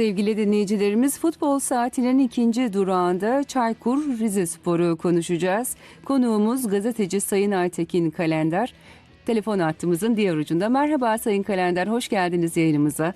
Sevgili dinleyicilerimiz futbol saatinin ikinci durağında Çaykur Rizespor'u konuşacağız. Konuğumuz gazeteci Sayın Aytekin Kalender. Telefon hattımızın diğer ucunda. Merhaba Sayın Kalender, hoş geldiniz yayınımıza.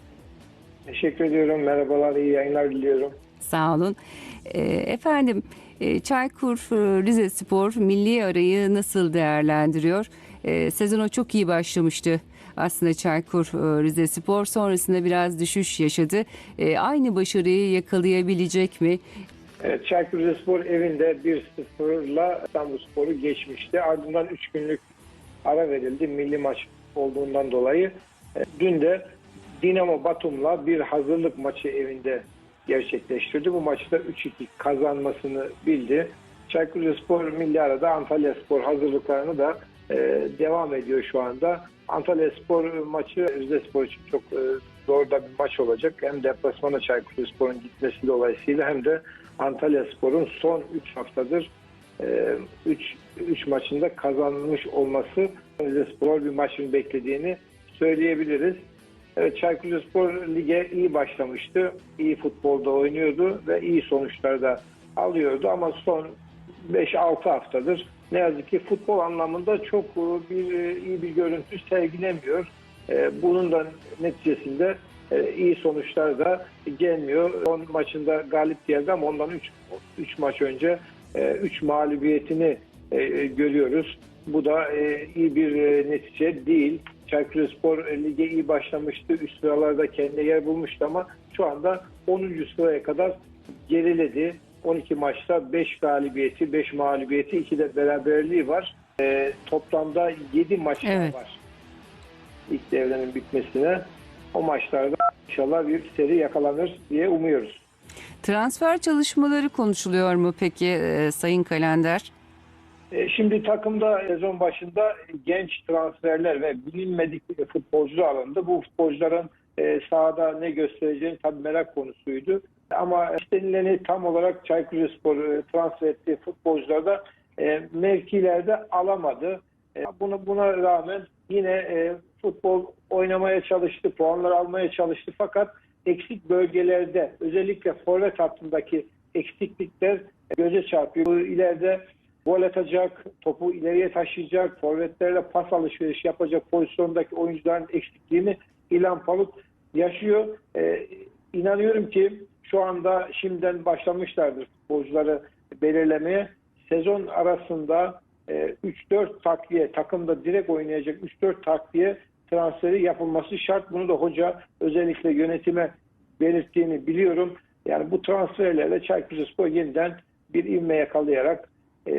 Teşekkür ediyorum. Merhabalar, iyi yayınlar diliyorum. Sağ olun. Ee, efendim, e, Çaykur e, Rizespor milli arayı nasıl değerlendiriyor? Ee, sezona çok iyi başlamıştı. Aslında Çaykur e, Rizespor sonrasında biraz düşüş yaşadı. Ee, aynı başarıyı yakalayabilecek mi? Evet, Çaykur Rizespor evinde 1-0'la İstanbulspor'u geçmişti. Ardından 3 günlük ara verildi milli maç olduğundan dolayı. E, Dün de Dinamo Batum'la bir hazırlık maçı evinde gerçekleştirdi. Bu maçta 3-2 kazanmasını bildi. Çaykur Rizespor milli arada Antalya Spor hazırlıklarını da e, devam ediyor şu anda. Antalya Spor maçı Rizespor için çok e, zor da bir maç olacak. Hem deplasmana Çaykur Rizespor'un gitmesi dolayısıyla hem de Antalya Spor'un son 3 haftadır 3 3 maçında kazanmış olması Rizespor bir maçın beklediğini söyleyebiliriz. Evet, Çaykur Rizespor lige iyi başlamıştı. İyi futbolda oynuyordu ve iyi sonuçlar da alıyordu ama son 5-6 haftadır ne yazık ki futbol anlamında çok e, bir e, iyi bir görüntü sergilemiyor. E, Bunun da neticesinde iyi sonuçlar da gelmiyor. Son maçında galip geldi ama ondan 3 3 maç önce 3 mağlubiyetini görüyoruz. Bu da iyi bir netice değil. Çaykur e, lige iyi başlamıştı. Üst sıralarda kendine yer bulmuştu ama şu anda 10. sıraya kadar geriledi. 12 maçta 5 galibiyeti, 5 mağlubiyeti, 2 de beraberliği var. E, toplamda 7 maç Evet. var ilk devrenin bitmesine. O maçlarda inşallah bir seri yakalanır diye umuyoruz. Transfer çalışmaları konuşuluyor mu peki e, Sayın Kalender? E, Şimdi takımda sezon başında genç transferler ve bilinmedik futbolcular alındı. Bu futbolcuların e, sahada ne göstereceğini tabii merak konusuydu. Ama istenileni tam olarak Çaykur Rizespor e, transfer ettiği futbolcular da e, mevkilerde alamadı. E, Buna, buna rağmen yine e, futbol oynamaya çalıştı, puanlar almaya çalıştı fakat eksik bölgelerde özellikle forvet hattındaki eksiklikler göze çarpıyor. İleride gol atacak, topu ileriye taşıyacak, forvetlerle pas alışveriş yapacak pozisyondaki oyuncuların eksikliğini İlhan Palut yaşıyor. Ee, inanıyorum ki şu anda şimdiden başlamışlardır futbolcuları belirlemeye. Sezon arasında e, 3-4 takviye, takımda direkt oynayacak 3-4 takviye transferi yapılması şart. Bunu da hoca özellikle yönetime belirttiğini biliyorum. Yani bu transferlerle Çaykur Rizespor yeniden bir ivme yakalayarak e,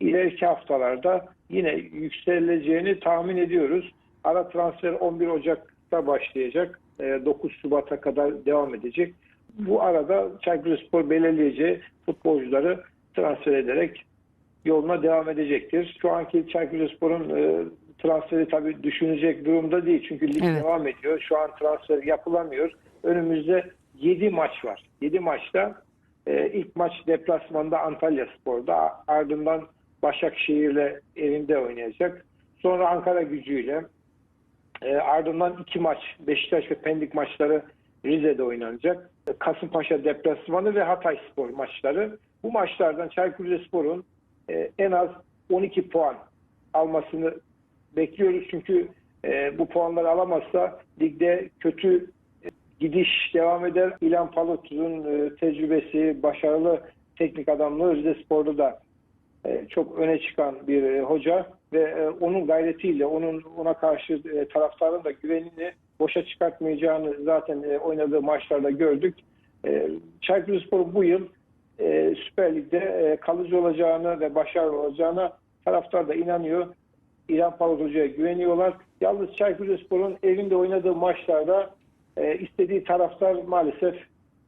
ileriki haftalarda yine yükseleceğini tahmin ediyoruz. Ara transfer 11 Ocak'ta başlayacak. E, 9 Şubat'a kadar devam edecek. Bu arada Çaykur Rizespor belirleyeceği futbolcuları transfer ederek yoluna devam edecektir. Şu anki Çaykur Rizespor'un e, transferi tabii düşünecek durumda değil. Çünkü lig Evet. devam ediyor. Şu an transfer yapılamıyor. Önümüzde 7 maç var. 7 maçta e, ilk maç deplasmanda Antalya Spor'da ardından Başakşehir'le evinde oynayacak. Sonra Ankara gücüyle e, ardından iki maç Beşiktaş ve Pendik maçları Rize'de oynanacak. E, Kasımpaşa deplasmanı ve Hatay Spor maçları. Bu maçlardan Çaykur Rizespor'un e, en az 12 puan almasını bekliyoruz. Çünkü e, bu puanları alamazsa ligde kötü e, gidiş devam eder. İlhan Palut'un e, tecrübesi, başarılı teknik adamlığı Rizespor'da da e, çok öne çıkan bir e, hoca ve e, onun gayretiyle, onun ona karşı e, taraftarın da güvenini boşa çıkartmayacağını zaten e, oynadığı maçlarda gördük. E, Çaykur Rizespor bu yıl e, Süper Lig'de kalıcı olacağını ve başarılı olacağına taraftar da inanıyor. İlhan Palut Hoca'ya güveniyorlar. Yalnız Çaykur Rizespor'un evinde oynadığı maçlarda istediği taraftar maalesef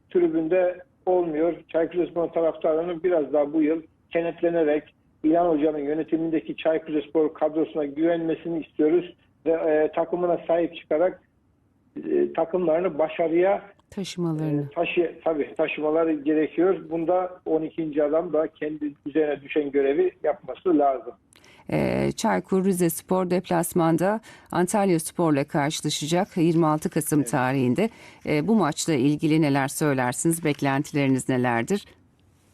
tribünde olmuyor. Çaykur Rizespor'un taraftarlarının biraz daha bu yıl kenetlenerek İlhan Hoca'nın yönetimindeki Çaykur Rizespor kadrosuna güvenmesini istiyoruz ve e, takımına sahip çıkarak e, takımlarını başarıya Taşımalarını. taşı tabii taşımaları gerekiyor. Bunda 12. adam da kendi üzerine düşen görevi yapması lazım. E, Çaykur Rizespor deplasmanda Antalya Spor'la karşılaşacak 26 Kasım tarihinde. E, bu maçla ilgili neler söylersiniz? Beklentileriniz nelerdir?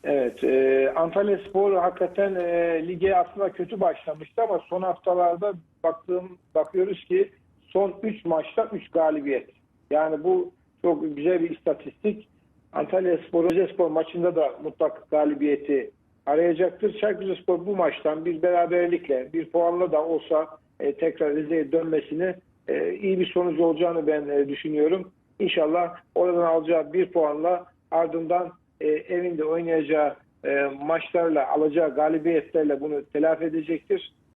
Evet, e, Antalya Spor hakikaten e, lige aslında kötü başlamıştı ama son haftalarda baktığım bakıyoruz ki son 3 maçta 3 galibiyet. Yani bu çok güzel bir istatistik. Antalya Spor, Rizespor maçında da mutlak galibiyeti arayacaktır. Çaykur Rizespor bu maçtan bir beraberlikle, bir puanla da olsa e, tekrar Rize'ye dönmesini e, iyi bir sonuç olacağını ben e, düşünüyorum. İnşallah oradan alacağı bir puanla ardından e, evinde oynayacağı e, maçlarla alacağı galibiyetlerle bunu telafi edecektir.